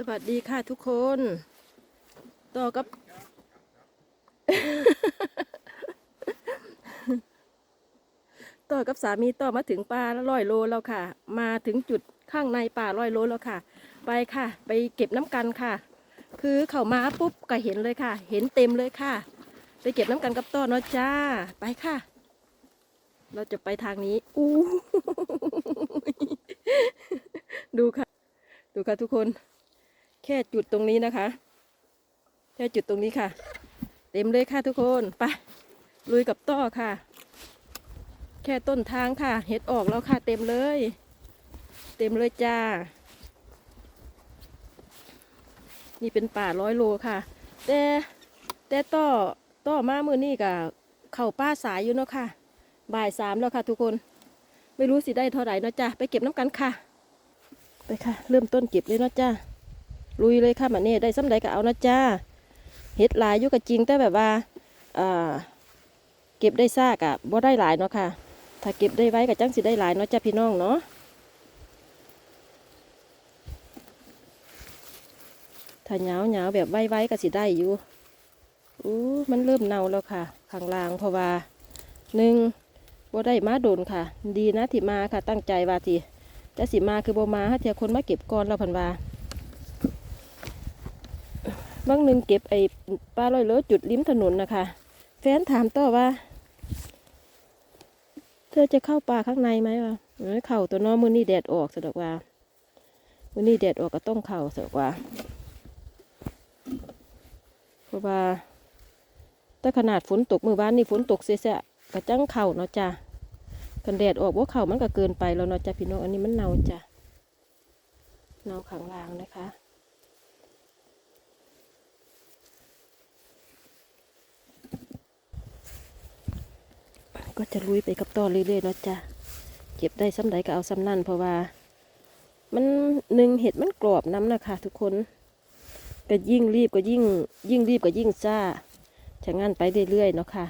สวัสดีค่ะทุกคน ต่อกับ ต่อกับสามีต่อมาถึงป่าร้อยโลแล้วค่ะ มาถึงจุดข้างในป่าร้อยโลแล้วค่ะ ไปค่ะ ไปเก็บน้ำกันค่ะ คือเขามาปุ๊บก็เห็นเลยค่ะ เห็นเต็มเลยค่ะ ไปเก็บน้ำกันกับต่อเนาะจ้า ไปค่ะ เราจะไปทางนี้อู้ดูค่ะ ดูค่ะทุกคน แค่จุดตรงนี้นะคะ แค่จุดตรงนี้ค่ะ เต็มเลยค่ะทุกคนไปลุยกับต้อค่ะ แค่ต้นทางค่ะ เห็ดออกแล้วค่ะ เต็มเลย เต็มเลยจ้า นี่เป็นป่าร้อยโลค่ะ แต่แต่ต้อต้อมามือนี่กับเข่าป้าสายอยู่เนาะค่ะ บ่ายสามแล้วค่ะ ทุกคน ไม่รู้สิได้เท่าไหร่เนาะจ้าไปเก็บน้ำกันค่ะ ไปค่ะ เริ่มต้นเก็บเลยเนาะจ้า ลุยเลยค่ะมาเนี่ยได้ซ้ำใดก็เอานะจ้าเห็ดหลายอยู่กับจริงแต่แบบว่าเก็บได้ซากอะบ่ได้หลายเนาะค่ะ ถ้าเก็บได้ไว้กับจังสิได้หลายเนาะจ้าพี่น้องเนาะถ้าเหงาเหงาแบบไว้ไว้ก็สิได้อยู่อู้มันเริ่มเน่าแล้วค่ะข้างล่างเพราะว่าหนึ่งบ่ได้มาโดนค่ะ ดีนะที่มาค่ะตั้งใจว่าทีจะสิมาคือบ่มาให้เทียคนมาเก็บก่อนแล้วพันว่า บางหนึ่งเก็บไอ้ปลาลอยเลอจุดริมถนนนะคะ แฟนถามต่อว่า เธอจะเข้าป่าข้างในไหมวะเอ้ยเข่าตัวน้อมือนี่แดดออกสะดอกว่ามือนี่แดดออกก็ต้องเข่าสะดอกว่าเพราะว่าถ้าขนาดฝนตกมือบ้านนี่ฝนตกเสียๆก็จังเข่าเนาะจ้ะกันแดดออกว่าเข่ามันก็เกินไปแล้วเนาะจ้ะพี่น้องอันนี้มันเน่าจ้ะเน่าขังลางนะคะ ก็จะลุยไปกับต้อเรื่อยๆเนาะจ้ะเก็บได้ซ้ำใดก็เอาซ้ำนั่นเพราะว่า มันหนึ่งเห็ดมันกรอบน้ำนะคะทุกคนก็ยิ่งรีบก็ยิ่ง ยิ่งรีบก็ยิ่งจ้าจะงันไปเรื่อยๆเนาะค่ะ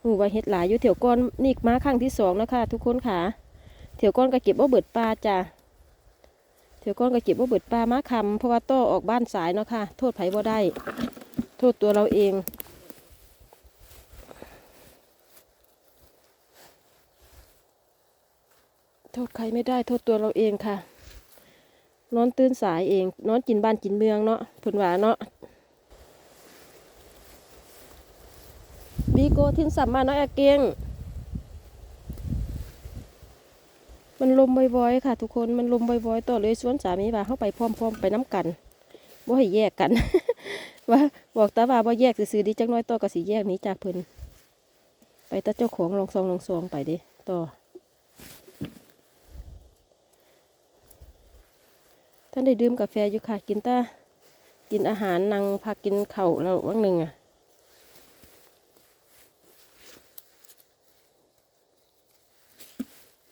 หูว่าเห็ดหลายอยู่เถียวก้อนนี่มาครั้งที่สองแล้วค่ะทุกคนค่ะเถียวก้อนก็เก็บว่าเบิดปลาจ้ะเถียวก้อนก็เก็บว่าเบิดปลามาคำเพราะว่าต้อออกบ้านสายเนาะค่ะโทษไผบ่ได้ โทษตัวเราเอง โทษใครไม่ได้โทษตัวเราเองค่ะ นอนตื่นสายเอง นอนกินบ้านกินเมืองเนาะผลหวาเนาะบีโกทิ้นสัมมาเนาะอาเกียง มันลมบ่อยๆค่ะ ทุกคนมันลมบ่อยๆต่อเลยสวนสามีว่าเข้าไปพร้อมๆไปน้ำกันบ่ให้แยกกัน ว่าบอกตาว่าบ่แยกซื่อดีจังน้อยต่อก็สิแยกนี้จากเพิ่นไปตาเจ้าของลองซองลองซองไปดิต่อ ท่านได้ดื่มกาแฟอยู่ค่ะ กินตากินอาหารนางพักกินเข่าวแล้ววังหนึ่งอะ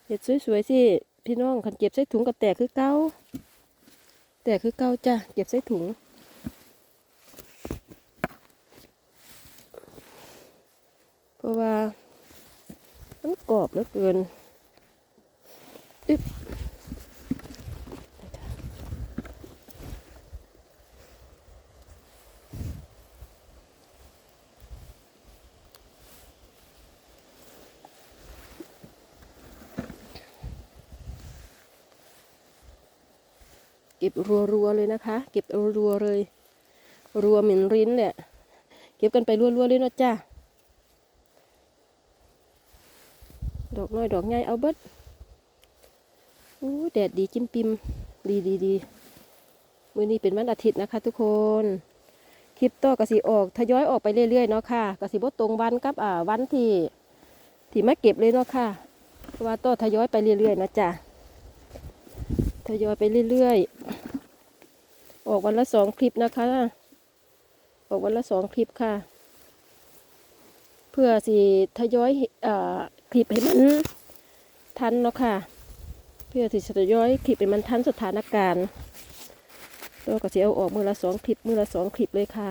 เห็ดสวยๆสิพี่น้องขันเก็บใส่ถุงกับแตกคือเก้า แตกคือเก้าจ้ะเก็บใส่ถุงเพราะว่ามันกรอบเหลือเกิน บรัวๆเลยนะคะ เก็บรัวๆเลย รัวเหม็นริ้นเนี่ยเก็บกันไปรัวๆเลยเนาะจ้าดอกน้อยดอกใหญ่เอาเบิดอู้แดดดีจิ้มปิมดีดีดีมื้อนี้เป็นวันอาทิตย์นะคะ ทุกคน คลิปต่อกสิออกทยอยออกไปเรื่อยๆเนาะค่ะกสิบตรงวันกับอ่าวันที่ที่มาเก็บเลยเนาะค่ะว่าต่อทยอยไปเรื่อยๆนะจ้ะ ทยอยไปเรื่อยๆ ออกวันละสองคลิปนะคะ ออกวันละสองคลิปค่ะ เพื่อสิทยอยอ่อคลิปให้มันทันเนาะค่ะ เพื่อที่จะทยอยคลิปให้มันทันสถานการณ์ตัวก็จะเอาออกมือละสองคลิปมือละสองคลิปเลยค่ะ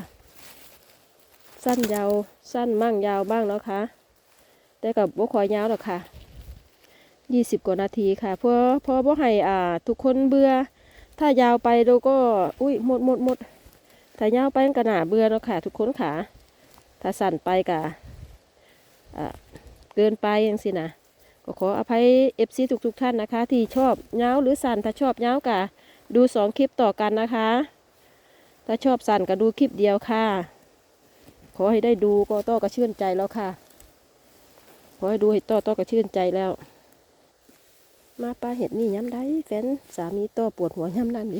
สั้นยาวสั้นมั่งยาวบ้างเนาะค่ะแต่กับบ่คอยยาวหรอกค่ะ ยี่สิบกว่านาทีค่ะ เพราะเพราะว่าให้อ่า ทุกคนเบื่อ ถ้ายาวไปเราก็ อุ้ยหมดหมดหมดถ้ายาวไปมันก็หนาเบื่อแล้วค่ะ ทุกคนค่ะ ถ้าสั่นไปกะอ่าเกินไปยังสินะก็ขออภัยเอฟซีทุกทุกๆท่านนะคะ ที่ชอบเงาวหรือสั่นถ้าชอบเงาวกะดูสองคลิปต่อกันนะคะ ถ้าชอบสั่นก็ดูคลิปเดียวค่ะ ขอให้ได้ดูก็ต้อก็ชื่นใจแล้วค่ะ ขอให้ดูให้ต้อต้อก็ชื่นใจแล้ว มาปลาเห็ดนี่ย้ำได้แฟนสามีต้อปวดหัวย้ำนั่นดิ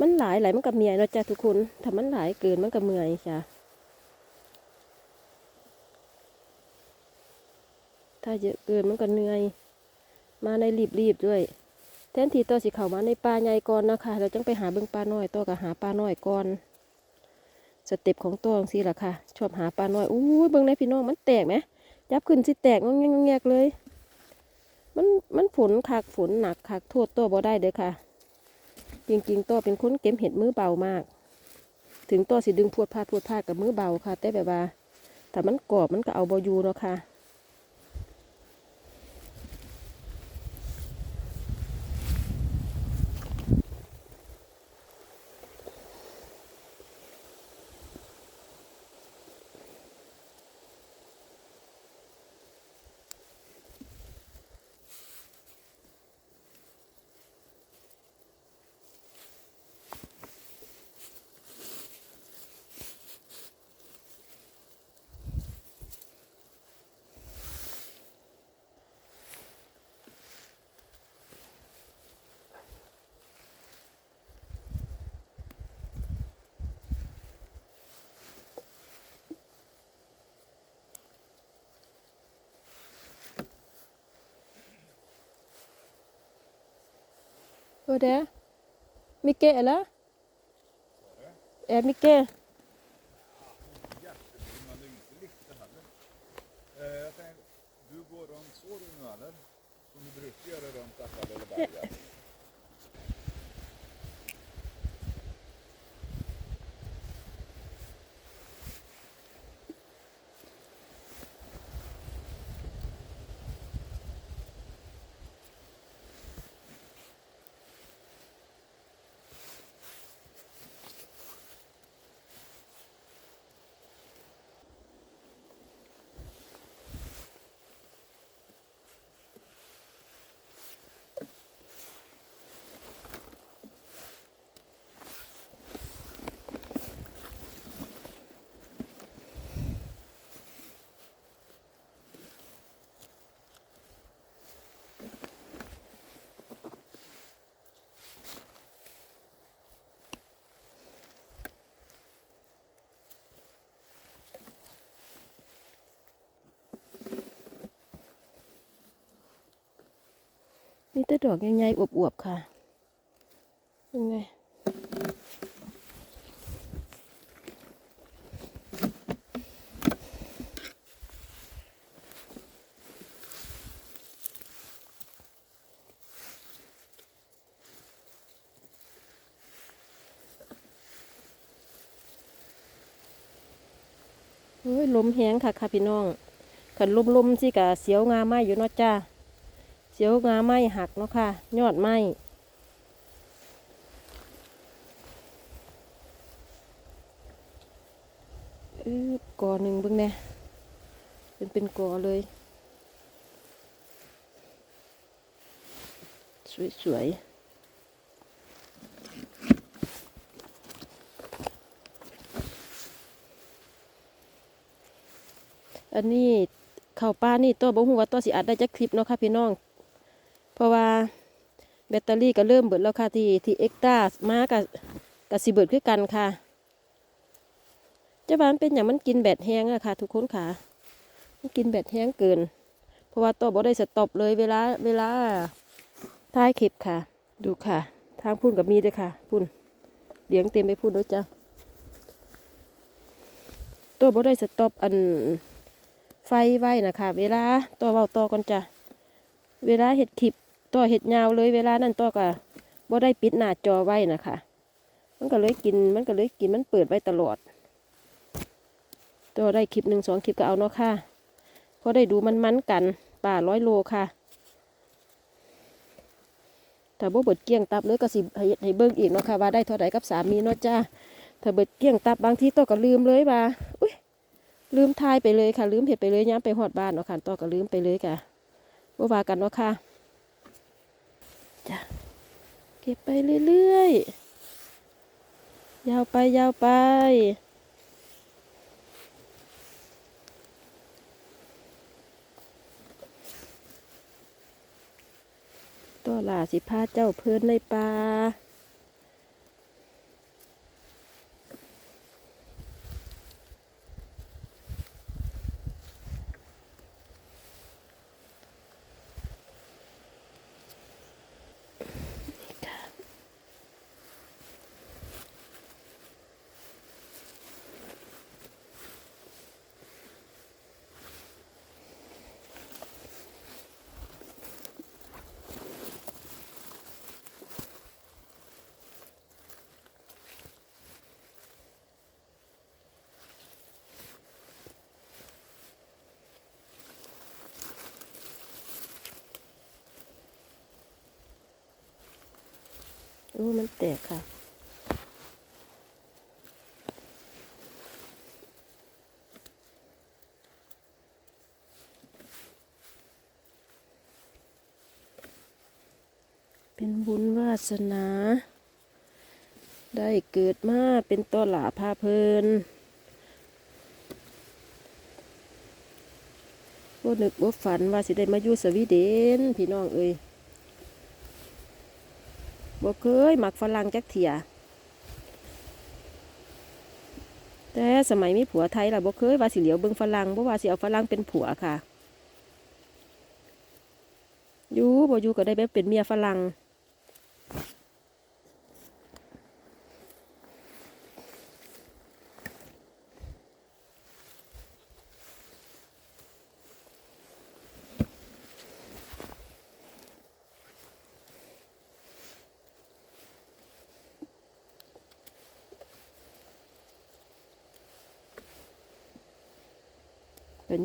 มันหลายหลายมันกับเมียเนาะจ้ะทุกคนถ้ามันหลายเกินมันกับเมื่อยจ้ะถ้าเยอะเกินมันก็เหนื่อย มาในรีบๆด้วยแทนที่ตัวสิเข้ามาในป่าใหญ่ก่อนนะคะ เราจังไปหาเบิ่งปลาน้อยตัวก็หาปลาน้อยก่อนสเต็ปของตัวสิล่ะค่ะ ชอบหาปลาน้อยอู้เบิ่งในพี่น้องมันแตกไหมยับขึ้นสิแตกงงแงงงแงกเลย มันมันฝนคักฝนหนักคักโทษตัวบ่ได้เด้อค่ะ จริงๆตัวเป็นคนเก็บเห็ดมือเบามาก ถึงตัวสิดึงพวดพาดพวดพาดกับมือเบาค่ะ แต่แบบว่าแต่มันกรอบมันก็เอาบอยู่เนาะค่ะ Vad det är? Micke, eller? Är det Micke? Du går runt så du nu eller? Som du brukar göra runt Akalla eller berget? Ni แต่ดอกใหญ่ๆอวบๆค่ะยังไงโอ้ยลมแห้งค่ะค่ะพี่น้องขันลมๆสิกะเสียวงาไม้อยู่เนาะจ้า เสียวงาไม้หักเนาะค่ะ ยอดไม้เออกอหนึ่งเบิ่งแน่เป็นเป็นกอเลย สวยๆอันนี้เข้าวป้านี่ตัวบ่ฮู้ว่าตัวสิอัดได้จักคลิปเนาะค่ะพี่น้อง ราะว่าแบตเตอรี่ก็เริ่มเบิดแล้วค่ะที่ที่เอ็กตามากับกับสิเบิดคือกันค่ะเจ้าบ้านเป็นอย่างมันกินแบตแห้งอะค่ะ ทุกคนค่ะมันกินแบตแห้งเกิน เพราะว่าตัวบ่ได้สต็อปเลยเวลาเวลาท้ายคลิปค่ะ ดูค่ะ ทางพุ่นกับมีด้วยค่ะ พุ่นเลี้ยงเต็มไปพุ่นด้วยจ้ะตัวบ่ได้สต็อปอันไฟไว้นะคะเวลาตัวเบาต่อก่อนจ้ะเวลาเห็ดคลิป ต่อเห็ดยาวเลยเวลานั้นต่อก็บ่ได้ปิดหน้าจอไว้นะคะมันก็เลยกินมันก็เลยกินมันเปิดไว้ตลอด ต่อได้คลิปหนึ่งสองคลิปก็เอาเนาะค่ะพอได้ดูมันมันๆกันป่าร้อยโลค่ะถ้าบ่เบิดเกลี้ยงตับเลยก็สิให้เบิ่งอีกเนาะค่ะว่าได้เท่าใดกับสามีเนาะจ้าถ้าเบิดเกลี้ยงตับบางทีตัวก็ลืมเลยว่าอุ้ยลืมทายไปเลยค่ะ ลืมเห็ดไปเลยย้ำไปฮอดบ้านเนาะค่ะตัวก็ลืมไปเลยค่ะบ่ว่ากันเนาะค่ะ จ้ะเก็บไปเรื่อยๆ ยาวไปยาวไปตัวหลาสิพาเจ้าเพื่อนในป่า อ้มันแตกค่ะ เป็นบุญวาสนา ได้เกิดมาเป็นตัวหลาพาเพลินบ่นึกบ่ฝันว่าสิได้มาอยู่สวีเดนพี่น้องเอ้ย บ่เคยมักฝรั่งจักเถียแต่สมัยมีผัวไทยล่ะบ่เคยว่าสิเหลียวเบิ่งฝรั่งบ่ว่าสิเอาฝรั่งเป็นผัวค่ะอยู่บ่อยู่ก็ได้แบบเป็นเมียฝรั่ง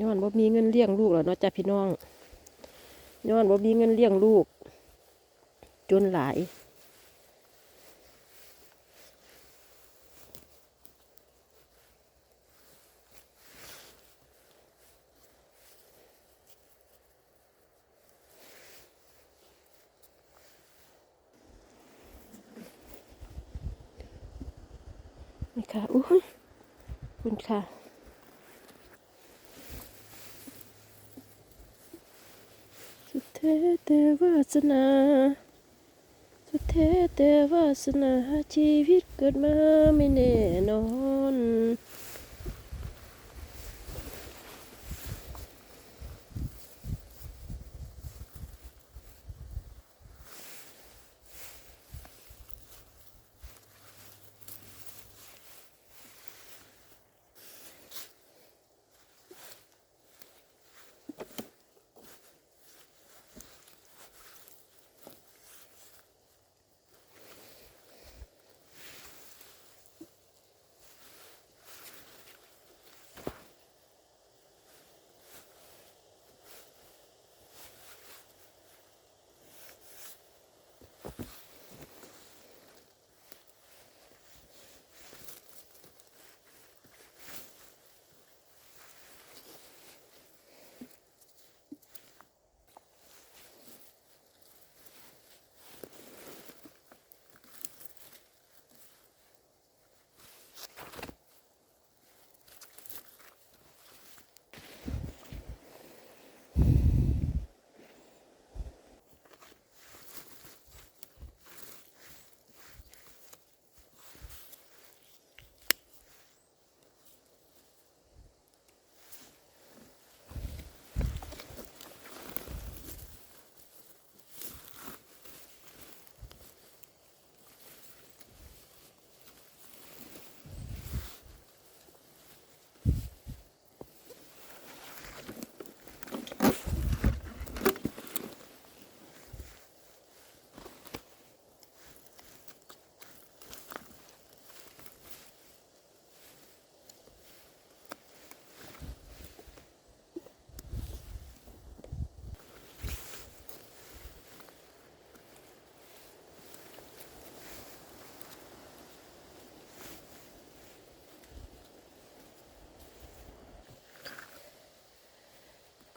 ย้อนบ่มีเงินเลี้ยงลูกแล้วเนาะจ้ะพี่น้องย้อนบ่มีเงินเลี้ยงลูก จนหลาย นี่ค่ะอุ้ยคุณค่ะ สุด แท้แต่วาสนา สุดแท้แต่วาสนาชีวิตเกิดมาไม่แน่นอน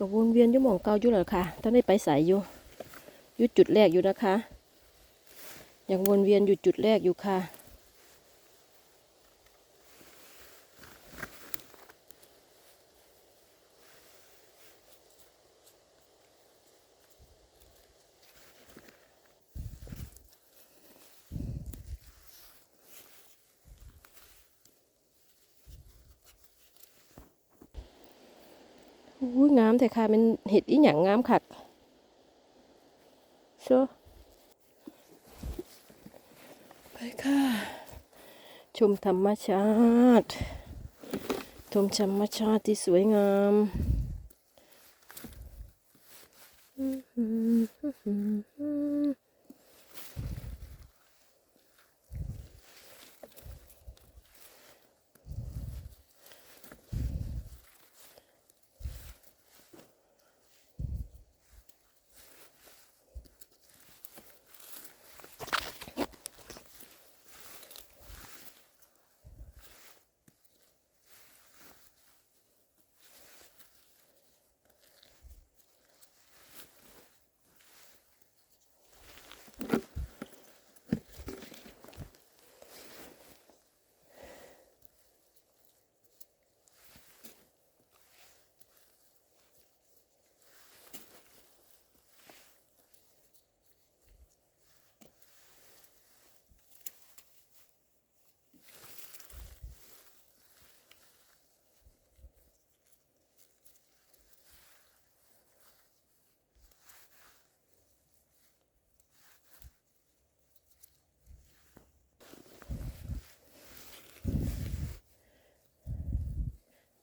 ก็วนเวียนอยู่หมองเก่าอยู่แล้วค่ะตอนนี้ไปใส่อยู่อยู่จุดแรกอยู่นะคะ ยังวนเวียนอยู่จุดแรกอยู่ค่ะ อุ้ยงามแต่ค่ะเป็นเห็ดอีหยังงามคักโซไปค่ะ ชมธรรมชาติ ชมธรรมชาติที่สวยงามอื้อหืออื้อหืออื้อ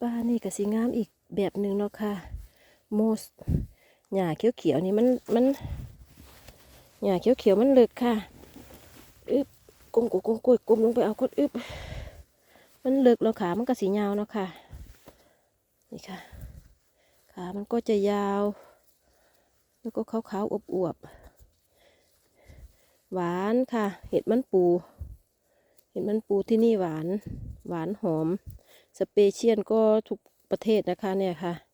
ป้านี่ก็สีงามอีกแบบหนึ่งเนาะค่ะโมสหญ้าเขียวๆนี่มันมันหญ้าเขียวๆมันเลิกค่ะอึบกงกุกกงกุยกลมลงไปเอากดอึบมันเลิกแล้วขามันก็สียาวเนาะค่ะนี่ค่ะขามันก็จะยาว แล้วก็ขาวๆอวบๆหวานค่ะ เห็ดมันปู เห็ดมันปูที่นี่หวาน หวานหอม สเปเชียลก็ทุกประเทศนะคะเนี่ยค่ะ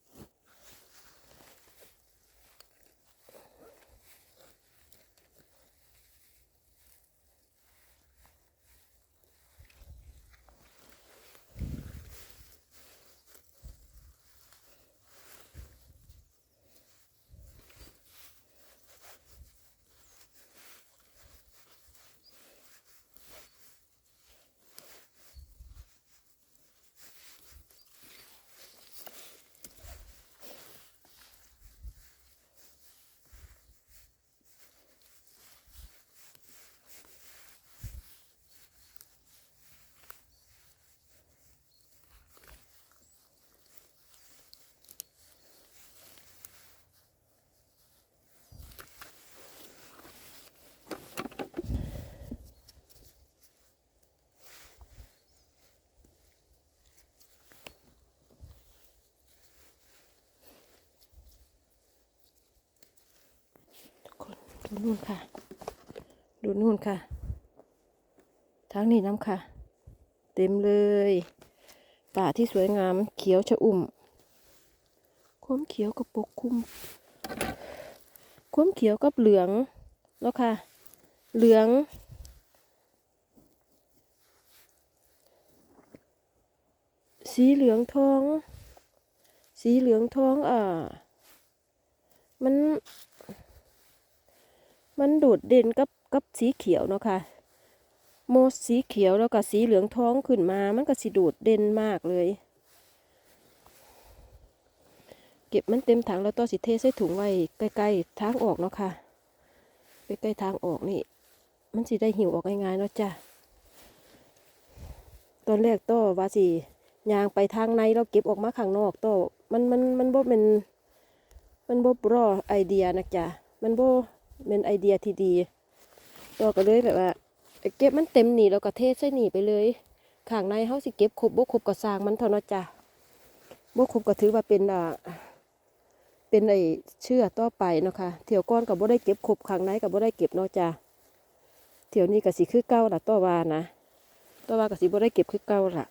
ดูนู่นค่ะ ดูนู่นค่ะ ทางนี้น้ำค่ะ เต็มเลย ป่าที่สวยงามเขียวชะอุ่มความเขียวกับปกคลุมความเขียวกับเหลืองแล้วค่ะ เหลือง สีเหลืองทอง สีเหลืองทองอ่ามัน มันโดดเด่นกับกับสีเขียวเนาะค่ะโมสสีเขียวแล้วก็สีเหลืองท้องขึ้นมา มันก็สีโดดเด่นมากเลย เก็บมันเต็มถังแล้วต่อสิเทใส่ถุงไว้ใกล้ๆทางออกเนาะค่ะใกล้ๆทางออกนี่ มันสิได้หิวออกง่ายๆเนาะจ้ะตอนแรกต่อว่าสิยางไปทางในเราเก็บออกมาข้างนอกต่อมันมันมันบ่เป็นมันบ่รอไอเดียนะจ๊ะมันบ่ เป็นไอเดียที่ดีต่อก็เลยแบบว่า เก็บมันเต็มหนีแล้วก็เทใส่หนีไปเลยข้างในเฮาสิเก็บครบบ่ครบก็สร้างมันเท่านั้นจ้ะบ่ครบก็ถือว่าเป็นอ่าเป็นไอเชื่อต่อไปเนาะค่ะเที่ยวก้อนก็บ่ได้เก็บครบข้างในก็บ่ได้เก็บเนาะจ้ะเที่ยวนี้ก็สิคือเก่าล่ะต่อว่านะต่อว่าก็สิบ่ได้เก็บคือเก่าล่ะ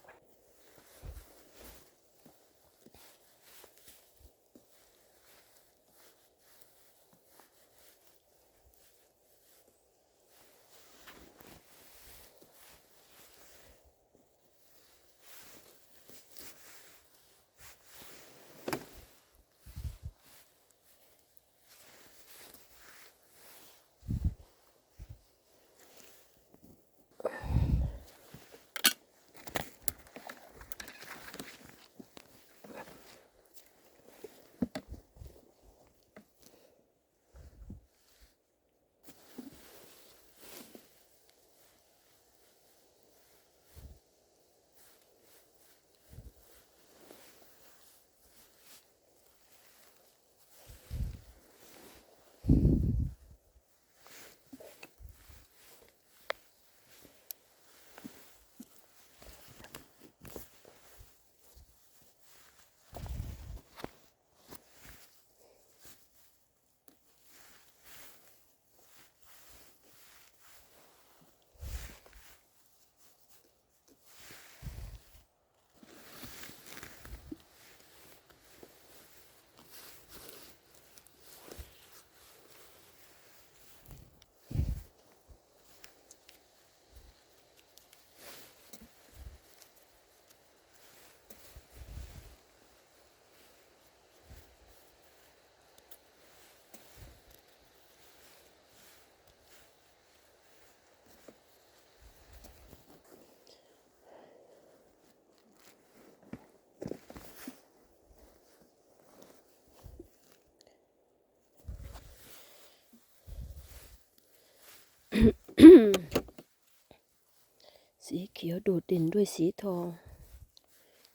ยวโดดเด่นด้วยสีทอง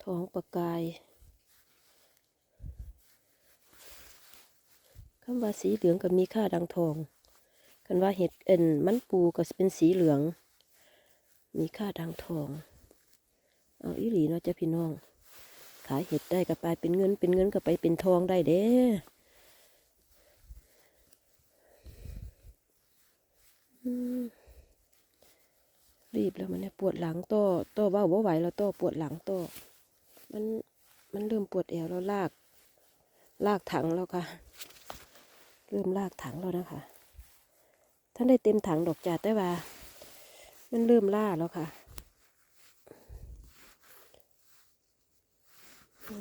ทองประกายคำว่าสีเหลืองก็มีค่าดังทองคันว่าเห็ดเอ็นมันปูก็เป็นสีเหลือง มีค่าดังทอง เอาอีหลีเนาะจ้ะพี่น้อง ขายเห็ดได้ก็ไปเป็นเงิน เป็นเงินก็ไปเป็นทองได้เด้อืม รีบแล้วมันเนี่ยปวดหลังต่อต่อเบ้าบ่ไหวแล้วต่อปวดหลังต่อมันมันเริ่มปวดแอวแล้วลาก ลากถังแล้วค่ะ เริ่มลากถังแล้วนะคะท่านได้เต็มถังดอกจ่าแต่ว่า มันเริ่มล่าแล้วค่ะ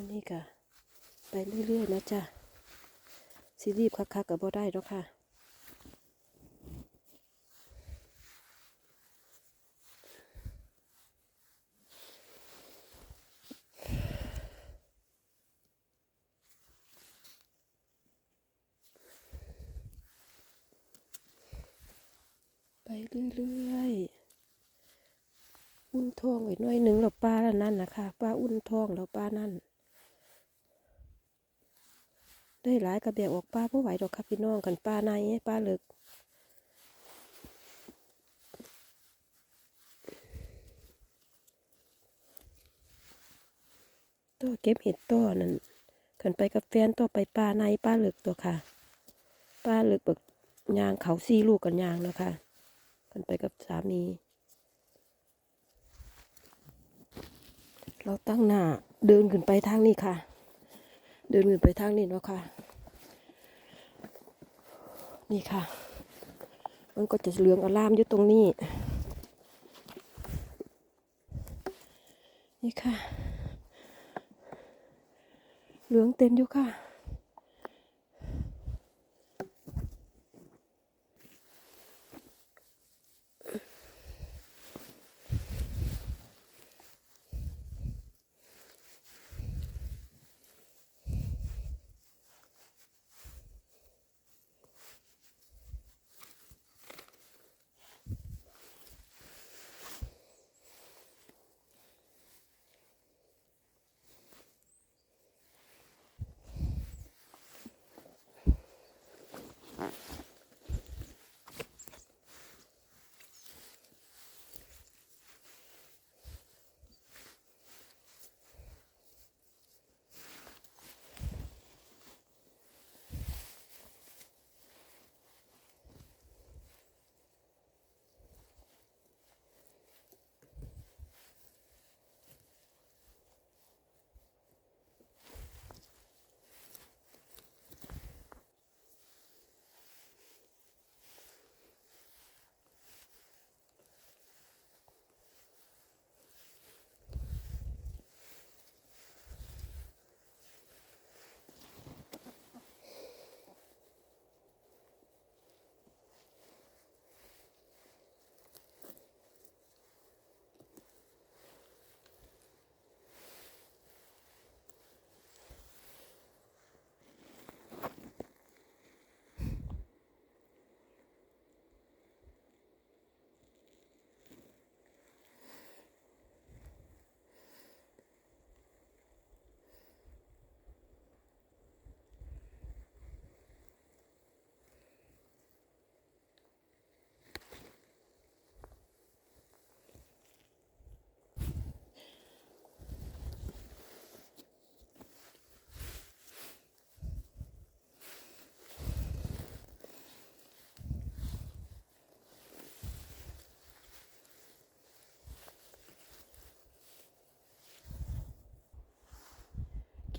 นนี้ค่ะ ไปเรื่อยๆนะจ๊ะสิรีบคักๆกับบ่ได้แล้วค่ะ ไปเรื่อยๆ อุ่นท้องไว้หน่อยหนึ่งแล้วปลาแล้วนั่นนะคะปลาอุ่นท้องแล้วปลานั่น ได้หลายกระเบียกออกปลาผู้ไหวดอกค่ะพี่น้องกันปลาในปลาเลิกตัวเก็บเห็ดตัวนั่นขันไปกับแฟนตัวไปปลาในปลาเลิกตัวค่ะปลาเลิกแบบยางเขาซีลูกกันยางนะคะกันไปกับสามี เราตั้งหน้าเดินขึ้นไปทางนี้ค่ะ เดินขึ้นไปทางนี้เนาะค่ะ นี่ค่ะ มันก็จะเหลืองอลามอยู่ตรงนี้ นี่ค่ะ เหลืองเต็มอยู่ค่ะ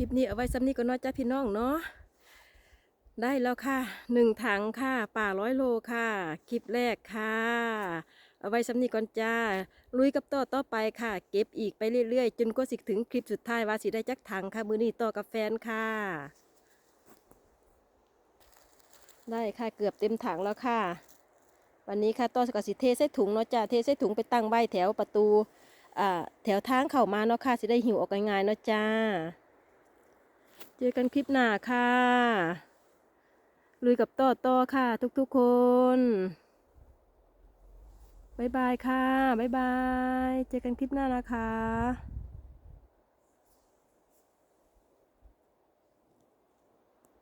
คลิปนี้เอาไว้ซ้ำนี้ก็น้อยจ้าพี่น้องเนาะได้แล้วค่ะหนึ่งถังค่ะ ป่าร้อยโลค่ะ คลิปแรกค่ะ เอาไว้ซ้ำนี้ก่อนจ้า ลุยกับต่อต่อไปค่ะ เก็บอีกไปเรื่อยๆ จนกว่าสิถึงคลิปสุดท้ายว่าสิได้จักถังค่ะ มือนี้ต่อกับแฟนค่ะ ได้ค่ะเกือบเต็มถังแล้วค่ะ วันนี้ค่ะต่อกับสิเทใส่ถุงเนาะจ้าเทใส่ถุงไปตั้งใบแถวประตูอ่าแถวทางเข้ามาเนาะค่ะสิได้หิวออกง่ายๆเนาะจ้า เจอกันคลิปหน้าค่ะ ลุยกับต่อต่อค่ะ ทุกๆคน บ๊ายบายค่ะ บ๊ายบาย เจอกันคลิปหน้านะคะ